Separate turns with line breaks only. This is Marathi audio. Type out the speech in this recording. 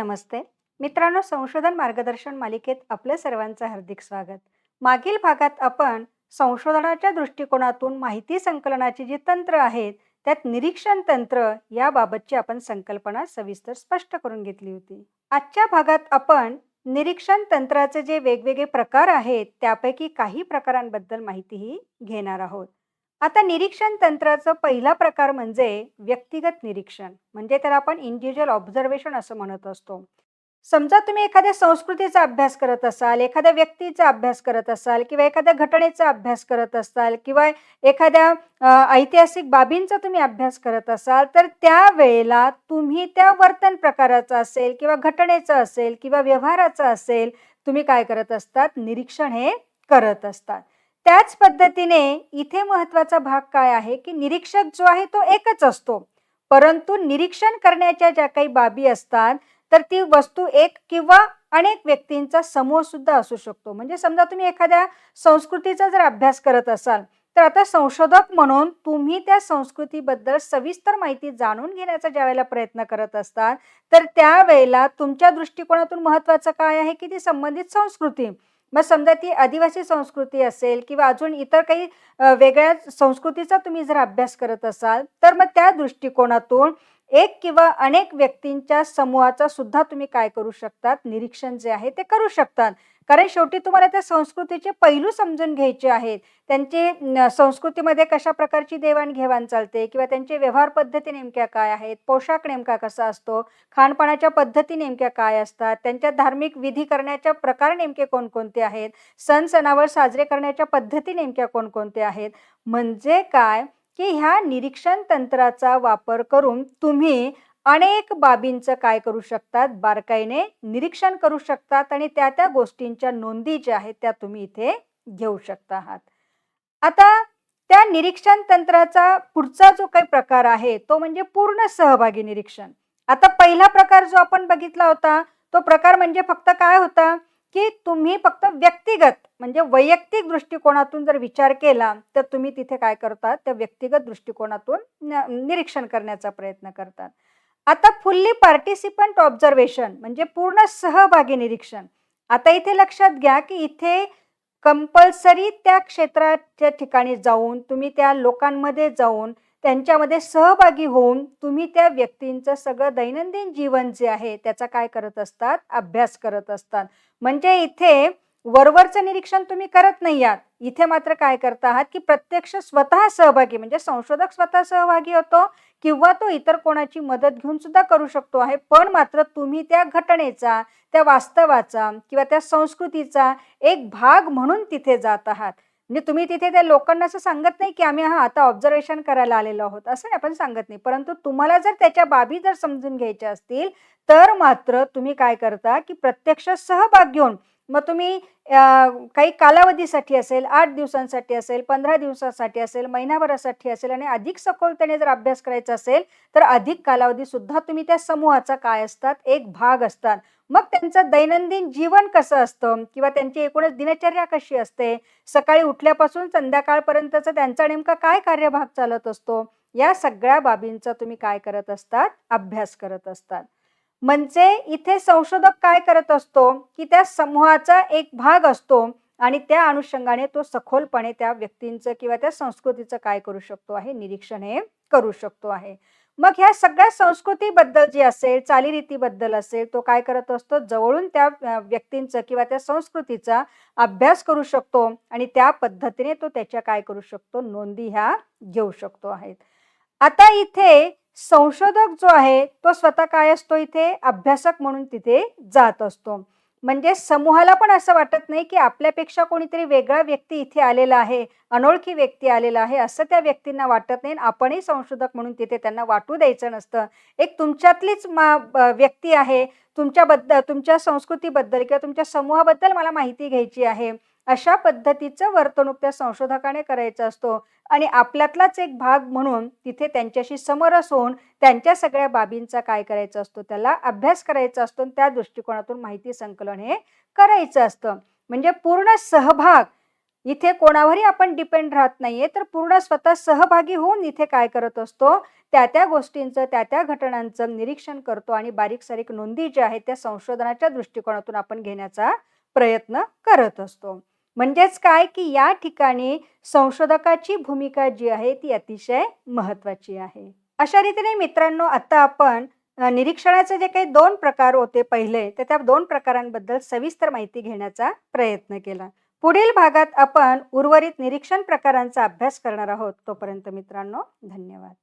नमस्ते. मित्रांनो संशोधन मार्गदर्शन मालिकेत आपलं सर्वांचं हार्दिक स्वागत. मागील भागात आपण संशोधनाच्या दृष्टिकोनातून माहिती संकलनाची जी तंत्र आहेत त्यात निरीक्षण तंत्र याबाबतची आपण संकल्पना सविस्तर स्पष्ट करून घेतली होती. आजच्या भागात आपण निरीक्षण तंत्राचे जे वेगवेगळे प्रकार आहेत त्यापैकी काही प्रकारांबद्दल माहितीही घेणार आहोत. आता निरीक्षण तंत्राचं पहिला प्रकार म्हणजे व्यक्तिगत निरीक्षण. म्हणजे त्याला आपण इंडिव्हिज्युअल ऑब्झर्वेशन असं म्हणत असतो. समजा तुम्ही एखाद्या संस्कृतीचा अभ्यास करत असाल एखाद्या व्यक्तीचा अभ्यास करत असाल किंवा एखाद्या घटनेचा अभ्यास करत असाल किंवा एखाद्या ऐतिहासिक बाबींचा तुम्ही अभ्यास करत असाल तर त्यावेळेला तुम्ही त्या वर्तन प्रकाराचा असेल किंवा घटनेचा असेल किंवा व्यवहाराचा असेल तुम्ही काय करत असतात? निरीक्षण हे करत असतात. त्याच पद्धतीने इथे महत्त्वाचा भाग काय आहे की निरीक्षक जो आहे तो एकच असतो. परंतु निरीक्षण करण्याच्या ज्या काही बाबी असतात तर ती वस्तू एक किंवा अनेक व्यक्तींचा समूह सुद्धा असू शकतो. म्हणजे समजा तुम्ही एखाद्या संस्कृतीचा जर अभ्यास करत असाल तर आता संशोधक म्हणून तुम्ही त्या संस्कृतीबद्दल सविस्तर माहिती जाणून घेण्याचा ज्या वेळेला प्रयत्न करत असतात तर त्यावेळेला तुमच्या दृष्टिकोनातून महत्वाचं काय आहे की ती संबंधित संस्कृती. मग समजा ती आदिवासी संस्कृती असेल किंवा अजून इतर काही वेगळ्या संस्कृतीचा तुम्ही जर अभ्यास करत असाल तर मग त्या दृष्टिकोनातून एक किंवा अनेक व्यक्तींच्या समूहाचा सुद्धा तुम्ही काय करू शकतात? निरीक्षण जे आहे ते करू शकतात. कारण शेवटी तुम्हाला त्या संस्कृतीचे पैलू समजून घ्यायचे आहेत. त्यांची संस्कृतीमध्ये कशा प्रकारची देवाणघेवाण चालते किंवा त्यांचे व्यवहार पद्धती नेमक्या काय आहेत? पोशाख नेमका कसा असतो? खानपानाच्या पद्धती नेमक्या काय असतात? त्यांच्या धार्मिक विधी करण्याच्या प्रकार नेमके कोणकोणते आहेत? सण सणावर साजरे करण्याच्या पद्धती नेमक्या कोणकोणत्या आहेत? म्हणजे काय? की ह्या निरीक्षण तंत्राचा वापर करून तुम्ही अनेक बाबींचं काय करू शकतात? बारकाईने निरीक्षण करू शकतात आणि त्या त्या गोष्टींच्या नोंदी ज्या आहेत त्या तुम्ही इथे घेऊ शकता आहात. आता त्या निरीक्षण तंत्राचा पुढचा जो काही प्रकार आहे तो म्हणजे पूर्ण सहभागी निरीक्षण. आता पहिला प्रकार जो आपण बघितला होता तो प्रकार म्हणजे फक्त काय होता की तुम्ही फक्त व्यक्तिगत म्हणजे वैयक्तिक दृष्टिकोनातून जर विचार केला तर तुम्ही तिथे काय करतात? त्या व्यक्तिगत दृष्टिकोनातून निरीक्षण करण्याचा प्रयत्न करतात. आता फुल्ली पार्टिसिपंट ऑब्झर्वेशन म्हणजे पूर्ण सहभागी निरीक्षण. आता इथे लक्षात घ्या की इथे कंपल्सरी त्या क्षेत्राच्या ठिकाणी जाऊन तुम्ही त्या लोकांमध्ये जाऊन त्यांच्यामध्ये सहभागी होऊन तुम्ही त्या व्यक्तींचं सगळं दैनंदिन जीवन जे आहे त्याचा काय करत असतात? अभ्यास करत असतात. म्हणजे इथे वरवरचं निरीक्षण तुम्ही करत नाही आहात. इथे मात्र काय करत आहात की प्रत्यक्ष स्वतः सहभागी म्हणजे संशोधक स्वतः सहभागी होतो किंवा तो इतर कोणाची मदत घेऊन सुद्धा करू शकतो आहे. पण मात्र तुम्ही त्या घटनेचा त्या वास्तवाचा किंवा त्या संस्कृतीचा एक भाग म्हणून तिथे जात आहात. म्हणजे तुम्ही तिथे त्या लोकांना असं सांगत नाही की आम्ही हा आता ऑब्झर्वेशन करायला आलेलो आहोत. असं नाही आपण सांगत नाही. परंतु तुम्हाला जर त्याच्या बाबी जर समजून घ्यायच्या असतील तर मात्र तुम्ही काय करता की प्रत्यक्ष सहभाग घेऊन मग तुम्ही काही कालावधीसाठी असेल आठ दिवसांसाठी असेल पंधरा दिवसासाठी असेल महिनाभरासाठी असेल आणि अधिक सखोलतेने जर अभ्यास करायचा असेल तर अधिक कालावधी सुद्धा तुम्ही त्या समूहाचा काय असतात एक भाग असतात. मग त्यांचं दैनंदिन जीवन कसं असतं किंवा त्यांची एकूणच दिनचर्या कशी असते? सकाळी उठल्यापासून संध्याकाळपर्यंतचा त्यांचा नेमका काय कार्यभाग चालत असतो? या सगळ्या बाबींचा तुम्ही काय करत असतात? अभ्यास करत असतात. म्हणजे इथे संशोधक काय करत असतो की त्या समूहाचा एक भाग असतो आणि त्या अनुषंगाने तो सखोलपणे त्या व्यक्तींचं किंवा त्या संस्कृतीचं काय करू शकतो आहे निरीक्षण हे करू शकतो आहे. मग ह्या सगळ्या संस्कृतीबद्दल जी असेल चालीरीतीबद्दल असेल तो काय करत असतो? जवळून त्या व्यक्तींचं किंवा त्या संस्कृतीचा अभ्यास करू शकतो आणि त्या पद्धतीने तो त्याच्या काय करू शकतो? नोंदी ह्या घेऊ शकतो आहेत. आता इथे संशोधक जो आहे तो स्वतः काय असतो इथे? अभ्यासक म्हणून तिथे जात असतो. म्हणजे समूहाला पण असं वाटत नाही की आपल्यापेक्षा कोणीतरी वेगळा व्यक्ती इथे आलेला आहे अनोळखी व्यक्ती आलेला आहे असं त्या व्यक्तींना वाटत नाही. आणि आपणही संशोधक म्हणून तिथे त्यांना वाटू द्यायचं नसतं. एक तुमच्यातलीच मा व्यक्ती आहे तुमच्याबद्दल तुमच्या संस्कृतीबद्दल किंवा तुमच्या समूहाबद्दल मला माहिती घ्यायची आहे. अशा पद्धतीचं वर्तणूक त्या संशोधकाने करायचं असतो. आणि आपल्यातलाच एक भाग म्हणून तिथे त्यांच्याशी समरस होऊन त्यांच्या सगळ्या बाबींचा काय करायचा असतो त्याला अभ्यास करायचा असतो आणि त्या दृष्टिकोनातून माहिती संकलन हे करायचं असतं. म्हणजे पूर्ण सहभाग इथे कोणावरही आपण डिपेंड राहत नाहीये तर पूर्ण स्वतः सहभागी होऊन इथे काय करत असतो? त्या त्या गोष्टींचं त्या त्या घटनांचं निरीक्षण करतो आणि बारीक सारीक नोंदी ज्या आहेत त्या संशोधनाच्या दृष्टिकोनातून आपण घेण्याचा प्रयत्न करत असतो. म्हणजेच काय? की या ठिकाणी संशोधकाची भूमिका जी आहे ती अतिशय महत्वाची आहे. अशा रीतीने मित्रांनो आता आपण निरीक्षणाचे जे काही दोन प्रकार होते पहिले तर त्या दोन प्रकारांबद्दल सविस्तर माहिती घेण्याचा प्रयत्न केला. पुढील भागात आपण उर्वरित निरीक्षण प्रकारांचा अभ्यास करणार आहोत. तोपर्यंत मित्रांनो धन्यवाद.